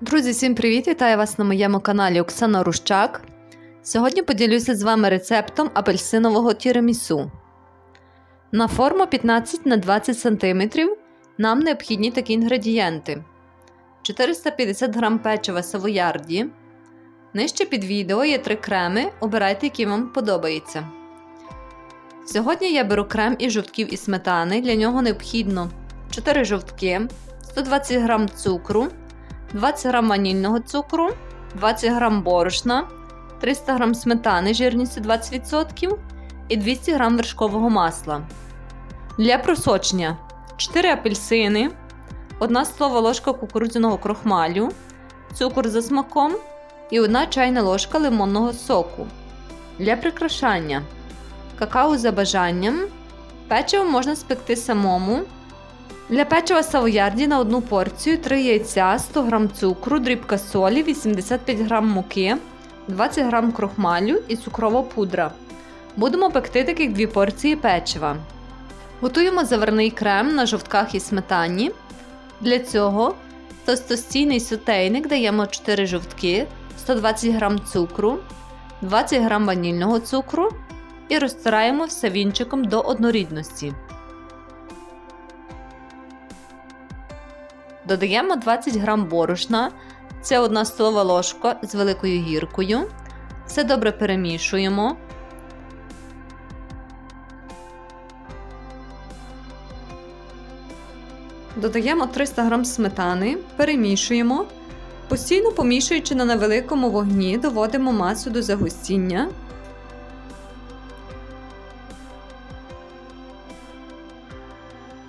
Друзі, всім привіт! Вітаю вас на моєму каналі Оксана Рущак. Сьогодні поділюся з вами рецептом апельсинового тірамісу. На форму 15 на 20 см нам необхідні такі інгредієнти: 450 г печива савоярді. Нижче під відео є три креми. Обирайте, які вам подобається. Сьогодні я беру крем із жовтків і сметани. Для нього необхідно 4 жовтки, 120 г цукру. 20 г ванільного цукру, 20 г борошна, 300 г сметани жирністю 20% і 200 г вершкового масла. Для просочення 4 апельсини, 1 столова ложка кукурудзяного крохмалю, цукор за смаком і 1 чайна ложка лимонного соку. Для прикрашання какао за бажанням. Печиво можна спекти самому. Для печива савоярді на одну порцію 3 яйця, 100 г цукру, дрібка солі, 85 г муки, 20 г крохмалю і цукрова пудра. Будемо пекти таких дві порції печива. Готуємо заварний крем на жовтках і сметані. Для цього в тостостійний сотейник даємо 4 жовтки, 120 г цукру, 20 г ванільного цукру і розтираємо все вінчиком до однорідності. Додаємо 20 г борошна, це 1 столова ложка з великою гіркою. Все добре перемішуємо. Додаємо 300 г сметани, перемішуємо. Постійно помішуючи на невеликому вогні, доводимо масу до загустіння.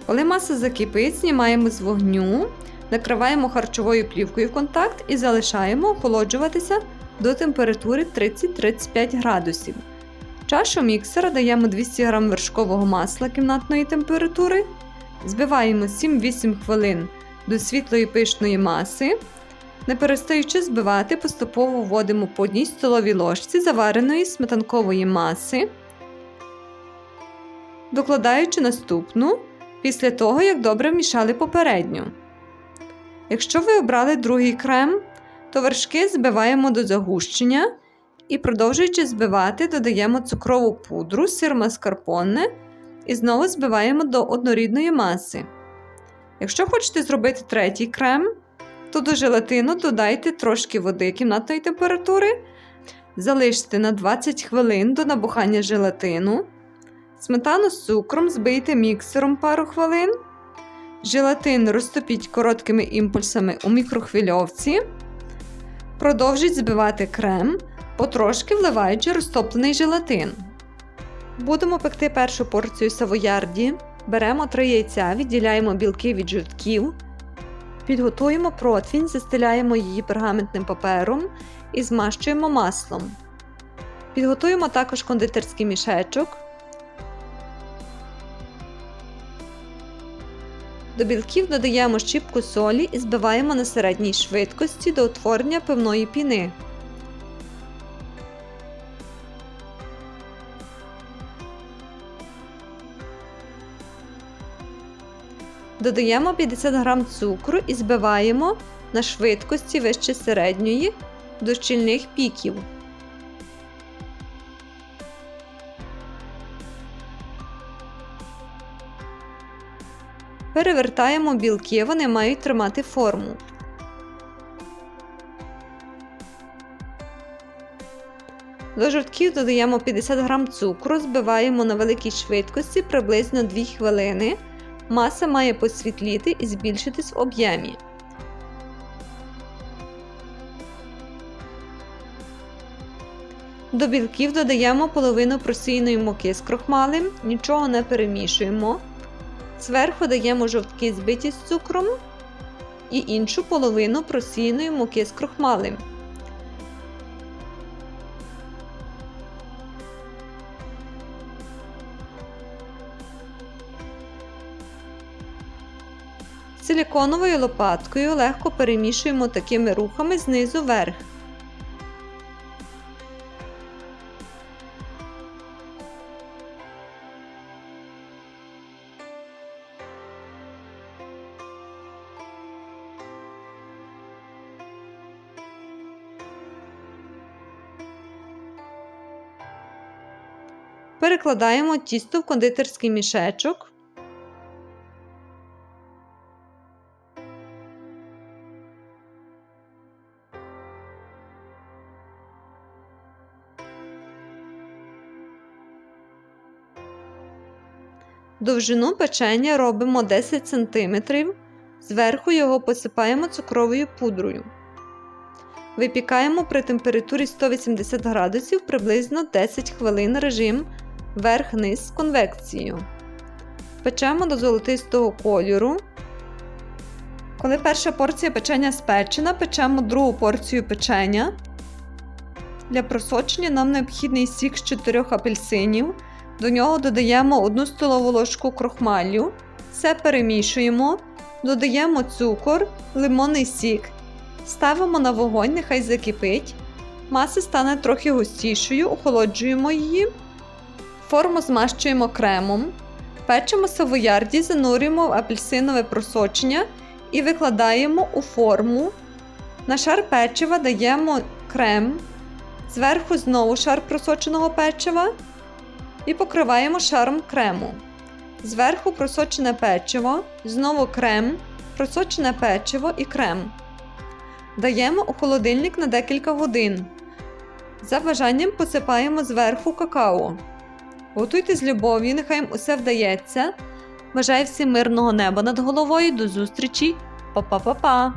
Коли маса закипить, знімаємо з вогню, накриваємо харчовою плівкою контакт і залишаємо охолоджуватися до температури 30-35 градусів. Чашу міксера даємо 200 г вершкового масла кімнатної температури, збиваємо 7-8 хвилин до світлої пишної маси. Не перестаючи збивати, поступово вводимо по одній столовій ложці завареної сметанкової маси, докладаючи наступну після того, як добре вмішали попередню. Якщо ви обрали другий крем, то вершки збиваємо до загущення і, продовжуючи збивати, додаємо цукрову пудру, сир маскарпоне і знову збиваємо до однорідної маси. Якщо хочете зробити третій крем, то до желатину додайте трошки води кімнатної температури, залиште на 20 хвилин до набухання желатину. Сметану з цукром збийте міксером пару хвилин. Желатин розтопіть короткими імпульсами у мікрохвильовці. Продовжіть збивати крем, потрошки вливаючи розтоплений желатин. Будемо пекти першу порцію савоярді. Беремо 3 яйця, відділяємо білки від жовтків. Підготуємо противінь, застеляємо її пергаментним папером і змащуємо маслом. Підготуємо також кондитерський мішечок. До білків додаємо щіпку солі і збиваємо на середній швидкості до утворення пивної піни. Додаємо 50 г цукру і збиваємо на швидкості вище середньої до щільних піків. Перевертаємо білки, вони мають тримати форму. До жовтків додаємо 50 г цукру, збиваємо на великій швидкості приблизно 2 хвилини. Маса має посвітліти і збільшитись в об'ємі. До білків додаємо половину просійної муки з крохмалем, нічого не перемішуємо. Зверху даємо жовтки збиті з цукром і іншу половину просіяної муки з крохмалем. Силіконовою лопаткою легко перемішуємо такими рухами знизу вверх. Перекладаємо тісто в кондитерський мішечок. Довжину печення робимо 10 см, зверху його посипаємо цукровою пудрою. Випікаємо при температурі 180 градусів приблизно 10 хвилин режим верх-низ з конвекцією. Печемо до золотистого кольору. Коли перша порція печення спечена, печемо другу порцію печення. Для просочення нам необхідний сік з 4 апельсинів. До нього додаємо 1 столову ложку крохмалю, все перемішуємо, додаємо цукор, лимонний сік, ставимо на вогонь, нехай закипить. Маса стане трохи густішою, охолоджуємо її. Форму змащуємо кремом, печемо савоярді, занурюємо в апельсинове просочення і викладаємо у форму. На шар печива даємо крем, зверху знову шар просоченого печива і покриваємо шаром крему. Зверху просочене печиво, знову крем, просочене печиво і крем. Даємо у холодильник на декілька годин. За бажанням посипаємо зверху какао. Готуйте з любов'ю, нехай їм усе вдається. Бажаю всім мирного неба над головою. До зустрічі! Па-па-па-па!